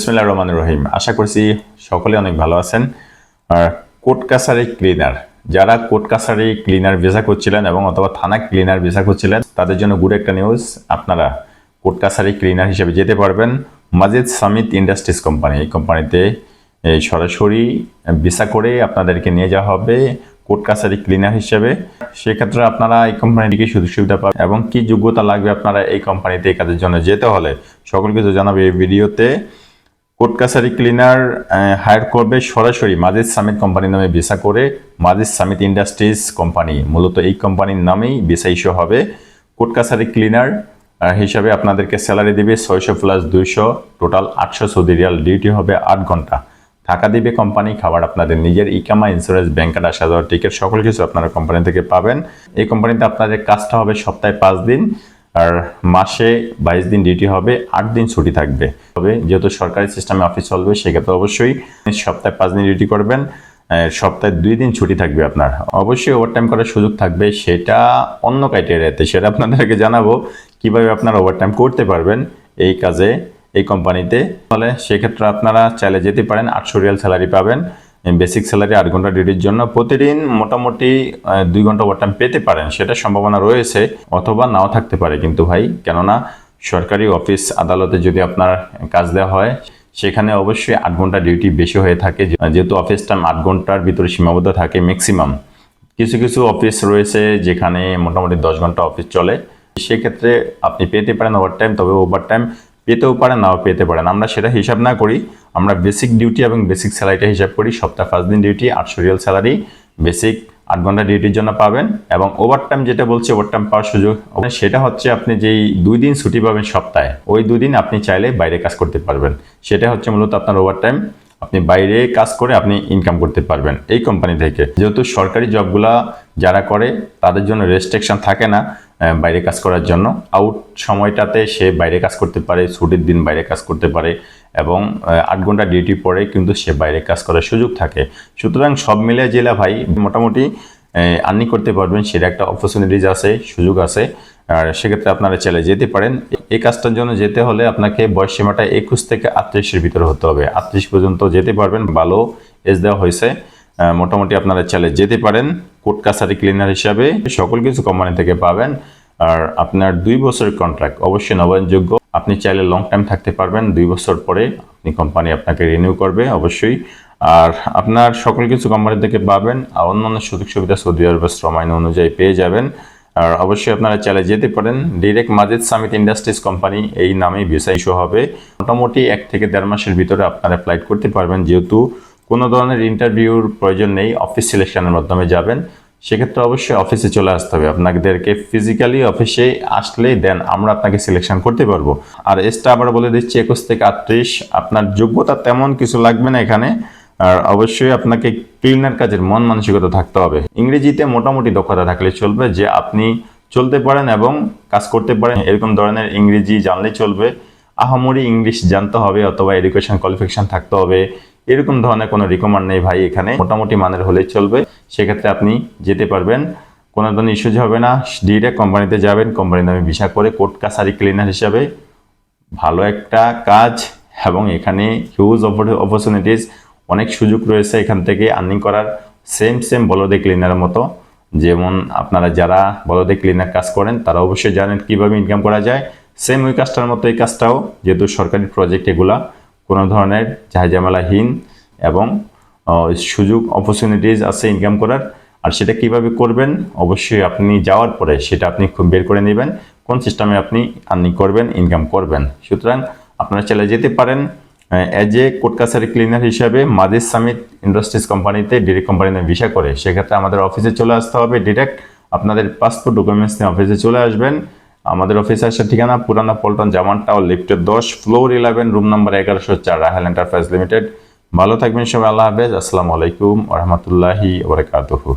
বিসমুল্লাহ রহমান রহিম। আশা করছি সকলে অনেক ভালো আছেন। আর কোর্ট কাছারি ক্লিনার, যারা কোর্ট কাছারি ক্লিনার ভিসা করছিলেন এবং অথবা থানা ক্লিনার ভিসা করছিলেন, তাদের জন্য গুড একটা নিউজ, আপনারা কোর্ট কাছারি ক্লিনার হিসেবে যেতে পারবেন মাজিদ সামিত ইন্ডাস্ট্রিজ কোম্পানি। এই কোম্পানিতে সরাসরি ভিসা করে আপনাদেরকে নিয়ে যাওয়া হবে কোর্ট কাছারি ক্লিনার হিসেবে। সেক্ষেত্রে আপনারা এই কোম্পানিটিকে সুযোগ সুবিধা পাবেন এবং কি যোগ্যতা লাগবে আপনারা এই কোম্পানিতে এই কাজের জন্য যেতে হলে সকল কিছু জানাবে এই ভিডিওতে। কোর্ট কাছারি ক্লিনার হায়ার করবে সরাসরি মাজিদ সামিট কোম্পানি নামে ভিসা করে মাজিদ সামিট ইন্ডাস্ট্রিজ কোম্পানি। মূলত এই কোম্পানির নামেই ভিসা ইস্যু হবে। কোর্ট কাছারি ক্লিনার হিসাবে আপনাদেরকে স্যালারি দিবে ছয়শো প্লাস দুইশো, টোটাল আটশো সৌদি রিয়াল। ডিউটি হবে আট ঘণ্টা। টাকা দিবে কোম্পানি, খাবার আপনাদের নিজের ইকামা ইন্স্যুরেন্স ব্যাংক কার্ড আসা যাওয়ার টিকিট সকল কিছু আপনারা কোম্পানি থেকে পাবেন। এই কোম্পানিতে আপনাদের কাজটা হবে সপ্তাহে পাঁচ দিন। আর মাসে বাইশ দিন ডিউটি হবে, আট দিন ছুটি থাকবে। তবে যেহেতু সরকারি সিস্টেমে অফিস চলবে, সেক্ষেত্রে অবশ্যই সপ্তাহে পাঁচ দিন ডিউটি করবেন সপ্তাহে দুই দিন ছুটি থাকবে আপনার। অবশ্যই ওভারটাইম করার সুযোগ থাকবে, সেটা অন্য ক্রাইটেরিয়াতে সেটা আপনাদেরকে জানাব, কীভাবে আপনারা ওভারটাইম করতে পারবেন এই কাজে, এই কোম্পানিতে ফলে সেক্ষেত্রে আপনারা চাইলে যেতে পারেন, আটশো রিয়াল স্যালারি পাবেন। বেসিক স্যালারি আট ঘণ্টা ডিউটির জন্য প্রতিদিন মোটামুটি দুই ঘণ্টা ওভারটাইম পেতে পারেন। সেটা সম্ভাবনা রয়েছে অথবা নাও থাকতে পারে কিন্তু ভাই, কেননা সরকারি অফিস আদালতে যদি আপনার কাজ দেওয়া হয়, সেখানে অবশ্যই আট ঘণ্টা ডিউটি বেশি হয়ে থাকে। যেহেতু অফিস টাইম আট ঘণ্টার ভিতরে সীমাবদ্ধ থাকে ম্যাক্সিমাম কিছু কিছু অফিস রয়েছে যেখানে মোটামুটি দশ ঘণ্টা অফিস চলে। সেক্ষেত্রে আপনি পেতে পারেন ওভার টাইম তবে ওভার টাইম পেতেও পারেন নাও পেতে পারেন। আমরা সেটা হিসাব না করি, আমরা বেসিক ডিউটি এবং বেসিক স্যালারিটা হিসাব করি। সপ্তাহ পাঁচ দিন ডিউটি আটশো রিয়াল স্যালারি বেসিক আট ঘণ্টা ডিউটির জন্য পাবেন এবং ওভার টাইম যেটা বলছি ওভার টাইম পাওয়ার সুযোগ সেটা হচ্ছে আপনি যেই দুই দিন ছুটি পাবেন সপ্তাহে, ওই দুই দিন আপনি চাইলে বাইরে কাজ করতে পারবেন। সেটা হচ্ছে মূলত আপনার ওভার টাইম আপনি বাইরে কাজ করে আপনি ইনকাম করতে পারবেন এই কোম্পানি থেকে। যেহেতু সরকারি জবগুলা যারা করে, তাদের জন্য রেস্ট্রিকশন থাকে না। বাইরে কাজ করার জন্য। আউট সময়টাতে সে বাইরে কাজ করতে পারে, ছুটির দিন বাইরে কাজ করতে পারে এবং আট ঘণ্টা ডিউটি পরে কিন্তু সে বাইরে কাজ করার সুযোগ থাকে। সুতরাং সব মিলে জেলা ভাই, মোটামুটি আর্নি করতে পারবেন, সেটা একটা অপরচুনিটিজ আছে, সুযোগ আছে। আর সেক্ষেত্রে আপনারা চাইলে যেতে পারেন। এই কাজটার জন্য যেতে হলে আপনাকে বয়স সীমাটা একুশ থেকে আটত্রিশের ভিতরে হতে হবে। আটত্রিশ পর্যন্ত যেতে পারবেন, ভালো এজ দেওয়া হয়েছে। মোটামুটি আপনারা চাইলে যেতে পারেন। কোর্ট কাছারি ক্লিনার হিসাবে সকল কিছু কোম্পানি থেকে পাবেন। আর আপনার দুই বছরের কন্ট্রাক্ট অবশ্যই নবায়নযোগ্য। আপনি চাইলে লং টাইম থাকতে পারবেন, দুই বছর পরে আপনি কোম্পানি আপনাকে রিনিউ করবে, অবশ্যই। আর আপনার সকল কিছু কোম্পানি থেকে পাবেন, আর অন্যান্য সুযোগ সুবিধা সৌদি আরবের শ্রম আইন অনুযায়ী পেয়ে যাবেন। আর অবশ্যই আপনারা চাইলে যেতে পারেন direct Majid summit industries company এই নামেই ভিসা ইস্যু হবে। মোটামুটি এক থেকে দেড় মাসের ভিতরে আপনারা অ্যাপ্লাই করতে পারবেন, যেহেতু কোনো ধরনের ইন্টারভিউর প্রয়োজন নেই অফিস সিলেকশনের মাধ্যমে যাবেন। সেক্ষেত্রে অবশ্যই অফিসে চলে আসতে হবে। আপনাদেরকে ফিজিক্যালি অফিসে আসলেই দেন, আমরা আপনাকে সিলেকশন করতে পারব। আর এসটা আবার বলে দিচ্ছি, একুশ থেকে আটত্রিশ, আপনার যোগ্যতা তেমন কিছু লাগবে না এখানে। আর অবশ্যই আপনাকে ক্লিনার কাজের মন মানসিকতা থাকতে হবে। ইংরেজিতে মোটামুটি দক্ষতা থাকলে চলবে যে আপনি চলতে পারেন এবং কাজ করতে পারেন। এরকম ধরনের ইংরেজি জানলে চলবে। আহামরি ইংলিশ জানতে হবে অথবা এডুকেশন কোয়ালিফিকেশন থাকতে হবে। এরকম ধরনের কোনো রিকমান্ড নেই ভাই এখানে। মোটামুটি মানের হলেই চলবে। সেক্ষেত্রে আপনি যেতে পারবেন। কোনো ধরনের ইস্যুজ হবে না। ডিরেক্ট কোম্পানিতে যাবেন। কোম্পানির নামে ভিসা করে কোর্ট কাছারি ক্লিনার হিসাবে। ভালো একটা কাজ এবং এখানে হিউজ অপরচুনিটিস অনেক সুযোগ রয়েছে এখান থেকে আর্নিং করার। সেম সেম বলদে ক্লিনারের মতো। যেমন আপনারা যারা বলদে ক্লিনার কাজ করেন, তারা অবশ্যই জানেন কীভাবে ইনকাম করা যায়। সেম ওই কাজটার মতো এই কাজটাও, যেহেতু সরকারি প্রজেক্ট এগুলা। কোনো ধরনের ঝামেলাহীন এবং সুযোগ অপরচুনিটিস আছে ইনকাম করার, আর সেটা কীভাবে করবেন? অবশ্যই আপনি যাওয়ার পরে সেটা আপনি খুব বের করে নেবেন। কোন সিস্টেমে আপনি আর্নিং করবেন ইনকাম করবেন? সুতরাং আপনারা চলে যেতে পারেন অ্যাজ এ কোর্ট কাছারি ক্লিনার হিসাবে মাদিস সামিট ইন্ডাস্ট্রিজ কোম্পানিতে ডিরেক্ট কোম্পানিতে ভিসা করে। সেক্ষেত্রে আমাদের অফিসে চলে আসতে হবে। ডিরেক্ট আপনাদের পাসপোর্ট ডকুমেন্টস নিয়ে অফিসে চলে আসবেন। আমাদের অফিসে আসার ঠিকানা, পুরানা পল্টন জামান টাওয়ার লিফটের দশ ফ্লোর ইলেভেন রুম নাম্বার এগারোশো চার রাহেল এন্টারপ্রাইজ লিমিটেড ভালো থাকবেন সবাই, আল্লাহ হাফেজ। আসসালামু আলাইকুম রহমতুল্লাহি ওবরাকাতুহু